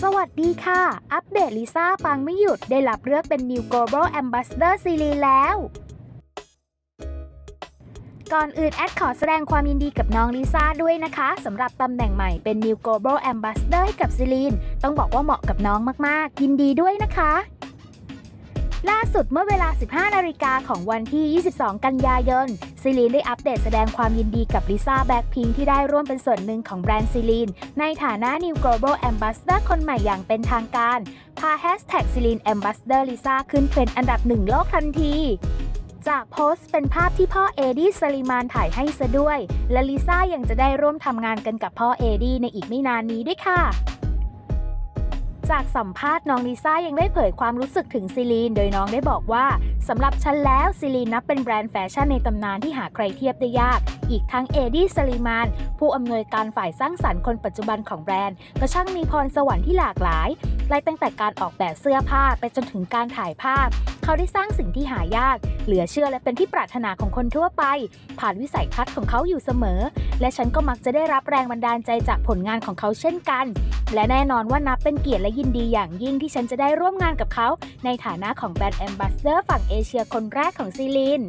สวัสดีค่ะ อัปเดตลิซ่าปังไม่หยุดได้รับเลือกเป็น New Global Ambassador Series แล้ว ก่อนอื่นแอดขอแสดงความยินดีกับน้องลิซ่าด้วยนะคะสำหรับตำแหน่งใหม่เป็น New Global Ambassador ให้กับซีลีน ต้องบอกว่าเหมาะกับน้องมาก ๆ ยินดีด้วยนะคะ ล่าสุดเมื่อเวลา 15 นาฬิกาของวันที่ 22 กันยายนซีลีนได้อัปเดตแสดงความยินดีกับลิซ่าแบ็คพิงที่ได้ร่วมเป็นส่วนหนึ่งของแบรนด์ซีลีน ในฐานะ New Global Ambassador คนใหม่อย่างเป็นทางการ พาแฮชแท็กซีลีน Ambassador Lisa ขึ้นเทรนด์อันดับหนึ่งโลกทันทีจากโพสต์เป็นภาพที่พ่อเอดี้สลิมานถ่ายให้ซะด้วย และลิซ่ายังจะได้ร่วมทำงานกันกับพ่อเอดี้ในอีกไม่นานนี้ด้วยค่ะ จากสัมภาษณ์น้องลิซ่ายังได้เผยความรู้สึกถึงซีลีน โดยน้องได้บอกว่าสำหรับฉันแล้วซีลีนนับเป็นแบรนด์แฟชั่นในตำนานที่หาใครเทียบได้ยาก อีกทั้งเอดี้สลีมานผู้อำนวยการฝ่ายสร้างสรรค์คนปัจจุบันของแบรนด์ ก็ช่างมีพรสวรรค์ที่หลากหลายไล่ตั้งแต่การออกแบบเสื้อผ้าไปจนถึงการถ่ายภาพเขาได้สร้างสิ่งที่หายาก เหลือเชื่อและเป็นที่ปรารถนาของคนทั่วไป ผ่านวิสัยทัศน์ของเขาอยู่เสมอ และฉันก็มักจะได้รับแรงบันดาลใจจากผลงานของเขาเช่นกัน และแน่นอนว่านับเป็นเกียรติและยินดีอย่างยิ่งที่ฉันจะได้ร่วมงานกับเขา ในฐานะของแบรนด์แอมบาสเดอร์ฝั่งเอเชียคนแรกของซีลิน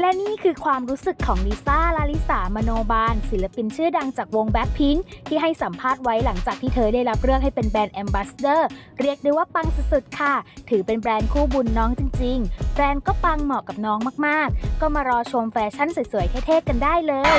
และนี่คือความรู้สึกของลิซ่า ลาลิสามโนบาล ศิลปินชื่อดังจากวงแบ็คพิงที่ให้สัมภาษณ์ไว้หลังจากที่เธอได้รับเลือกให้เป็นแบรนด์แอมบาสเดอร์ เรียกได้ว่าปังสุดๆค่ะ ถือเป็นแบรนด์คู่บุญน้องจริง ๆ แบรนด์ก็ปังเหมาะกับน้องมากๆ ก็มารอชมแฟชั่นสวยๆเท่ๆกันได้เลย